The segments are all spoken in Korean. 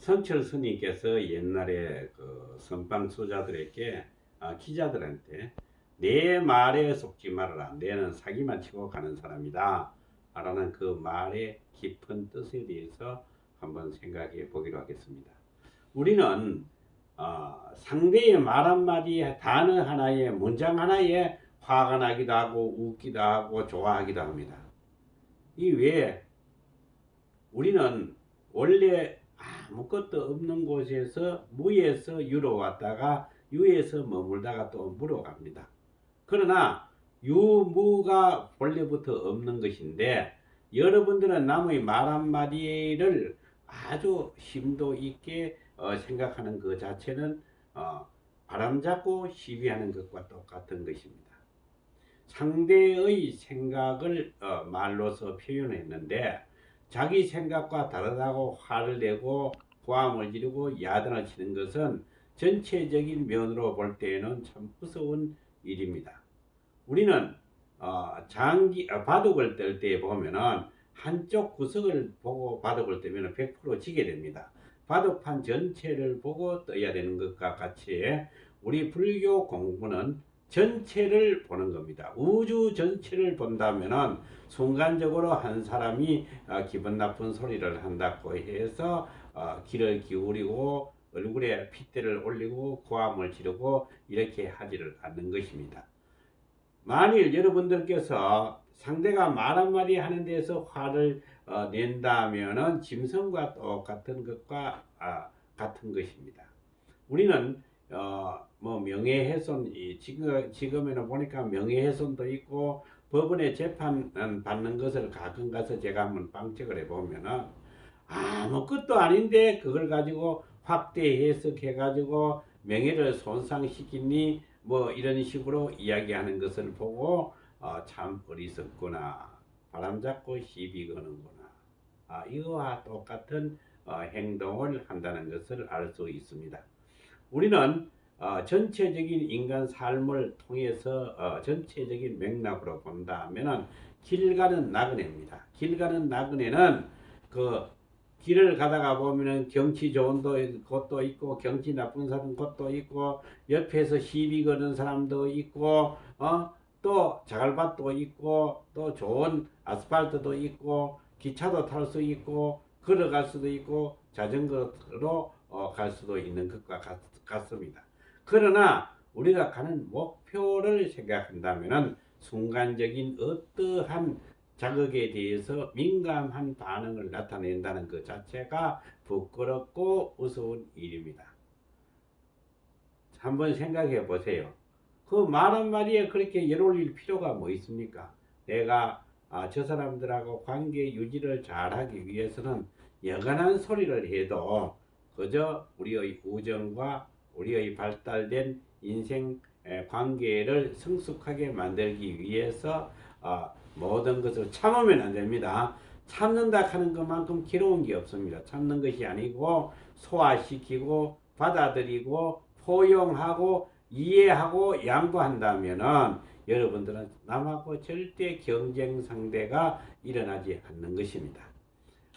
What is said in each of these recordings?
성철 스님께서 옛날에 그 선방 수자들에게 아, 기자들한테 내 말에 속지 말아라. 내는 사기만 치고 가는 사람이다. 라는 그 말의 깊은 뜻에 대해서 한번 생각해 보기로 하겠습니다. 우리는 어, 상대의 말 한마디 단어 하나에 문장 하나에 화가 나기도 하고 웃기도 하고 좋아하기도 합니다. 이 외에 우리는 원래 아무것도 없는 곳에서 무에서 유로 왔다가 유에서 머물다가 또 무로 갑니다. 그러나 유무가 본래부터 없는 것인데 여러분들은 남의 말 한마디를 아주 심도 있게 어, 생각하는 그 자체는 어, 바람잡고 시비하는 것과 똑같은 것입니다. 상대의 생각을 어, 말로서 표현했는데 자기 생각과 다르다고 화를 내고 고함을 지르고 야단을 치는 것은 전체적인 면으로 볼 때에는 참 무서운 일입니다. 우리는 어, 장기 어, 바둑을 뜰 때 보면은 한쪽 구석을 보고 바둑을 뜨면 100% 지게 됩니다. 바둑판 전체를 보고 떠야 되는 것과 같이 우리 불교 공부는 전체를 보는 겁니다. 우주 전체를 본다면은 순간적으로 한 사람이 어, 기분 나쁜 소리를 한다고 해서 어, 귀를 기울이고 얼굴에 핏대를 올리고 고함을 지르고 이렇게 하지를 않는 것입니다. 만일 여러분들께서 상대가 말 한마디 하는 데서 화를 어, 낸다면은 짐승과 똑같은 것과 아, 같은 것입니다. 우리는 어, 뭐 명예훼손 이 지금 지금에는 보니까 명예훼손도 있고 법원에 재판 받는 것을 가끔 가서 제가 한번 방책을 해보면은 아무것도 아닌데 그걸 가지고 확대 해석해 가지고 명예를 손상시키니 뭐 이런 식으로 이야기하는 것을 보고 어, 참 어리석구나 바람잡고 시비 거는구나 아, 이거와 똑같은 어, 행동을 한다는 것을 알 수 있습니다. 우리는 어, 전체적인 인간 삶을 통해서 어, 전체적인 맥락으로 본다면은 길 가는 나그네입니다. 길 가는 나그네는 그 길을 가다가 보면은 경치 좋은 곳도 있고 경치 나쁜 사람 곳도 있고 옆에서 시비 거는 사람도 있고 어? 또 자갈밭도 있고 또 좋은 아스팔트도 있고 기차도 탈 수 있고 걸어갈 수도 있고 자전거로 어, 갈 수도 있는 것과 같, 같습니다. 그러나 우리가 가는 목표를 생각한다면 순간적인 어떠한 자극에 대해서 민감한 반응을 나타낸다는 것 자체가 부끄럽고 우스운 일입니다. 한번 생각해 보세요. 그 말 한마디에 그렇게 열 올릴 필요가 뭐 있습니까? 내가 아, 저 사람들하고 관계 유지를 잘하기 위해서는 여간한 소리를 해도 그저 우리의 우정과 우리의 발달된 인생 관계를 성숙하게 만들기 위해서 어, 모든 것을 참으면 안 됩니다. 참는다 하는 것만큼 괴로운 게 없습니다. 참는 것이 아니고 소화시키고 받아들이고 포용하고 이해하고 양보한다면은 여러분들은 남하고 절대 경쟁 상대가 일어나지 않는 것입니다.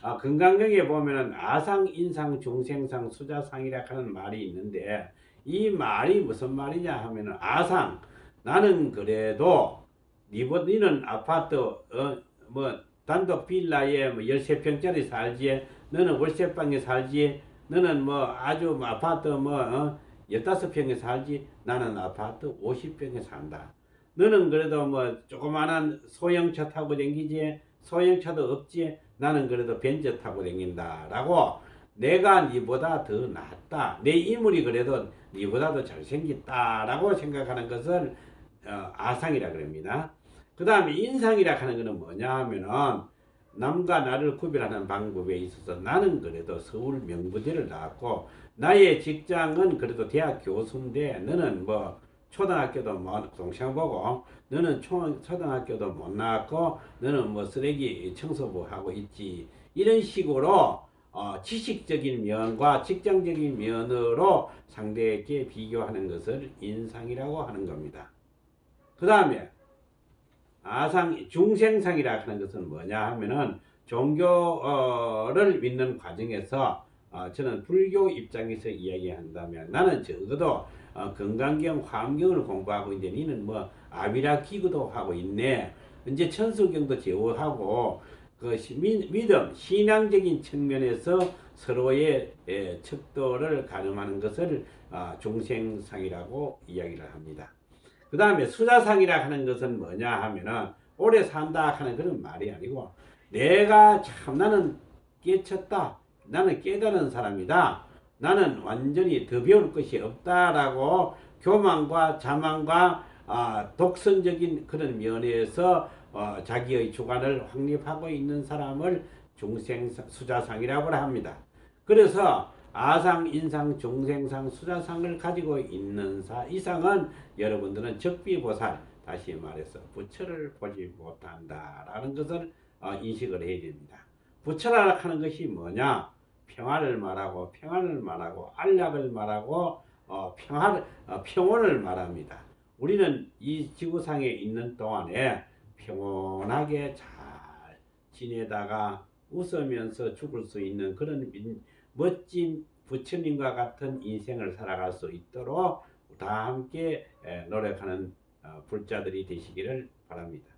아, 건강경에 보면은 아상, 인상, 중생상, 수자상이라 하는 말이 있는데 이 말이 무슨 말이냐 하면은 아상 나는 그래도 니보 니는 아파트 어, 뭐 단독 빌라에 뭐 13평짜리 살지 너는 월세방에 살지 너는 뭐 아주 아파트 뭐 어, 15평에 살지 나는 아파트 50평에 산다. 너는 그래도 뭐 조그마한 소형차 타고 댕기지 소형차도 없지 나는 그래도 벤츠 타고 댕긴다 라고 내가 니보다 더 낫다. 내 인물이 그래도 니보다 더 잘생겼다 라고 생각하는 것을 어, 아상이라 그럽니다. 그 다음에 인상이라 하는 것은 뭐냐 하면은 남과 나를 구별하는 방법에 있어서 나는 그래도 서울 명부대를 나왔고 나의 직장은 그래도 대학 교수인데 너는 뭐 초등학교도 뭐 동시랑 보고 너는 초, 초등학교도 못 나왔고 너는 뭐 쓰레기 청소부 하고 있지 이런 식으로 어, 지식적인 면과 직장적인 면으로 상대에게 비교하는 것을 인상이라고 하는 겁니다. 그 다음에 아상 중생상이라 하는 것은 뭐냐 하면은 종교를 믿는 과정에서 어, 저는 불교 입장에서 이야기한다면 나는 적어도 어, 건강경 화엄경을 공부하고 있는데 니는 뭐 아비라 기구도 하고 있네. 이제 천수경도 제호하고 그 시- 미- 믿음 신앙적인 측면에서 서로의 예, 척도를 가늠하는 것을 아, 중생상이라고 이야기를 합니다. 그 다음에 수자상이라 하는 것은 뭐냐 하면은 오래 산다 하는 그런 말이 아니고 내가 참 나는 깨쳤다. 나는 깨달은 사람이다. 나는 완전히 더 배울 것이 없다라고 교만과 자만과 아, 독선적인 그런 면에서 어, 자기의 주관을 확립하고 있는 사람을 중생 수자상이라고 합니다. 그래서 아상, 인상, 중생상, 수자상을 가지고 있는 사 이상은 여러분들은 적비보살 다시 말해서 부처를 보지 못한다라는 것을 어, 인식을 해야 됩니다. 부처라 하는 것이 뭐냐? 평화를 말하고 평안을 말하고 안락을 말하고 어, 평화를 어, 평온을 말합니다. 우리는 이 지구상에 있는 동안에 평온하게 잘 지내다가 웃으면서 죽을 수 있는 그런 민- 멋진 부처님과 같은 인생을 살아갈 수 있도록 다 함께 에, 노력하는 어, 불자들이 되시기를 바랍니다.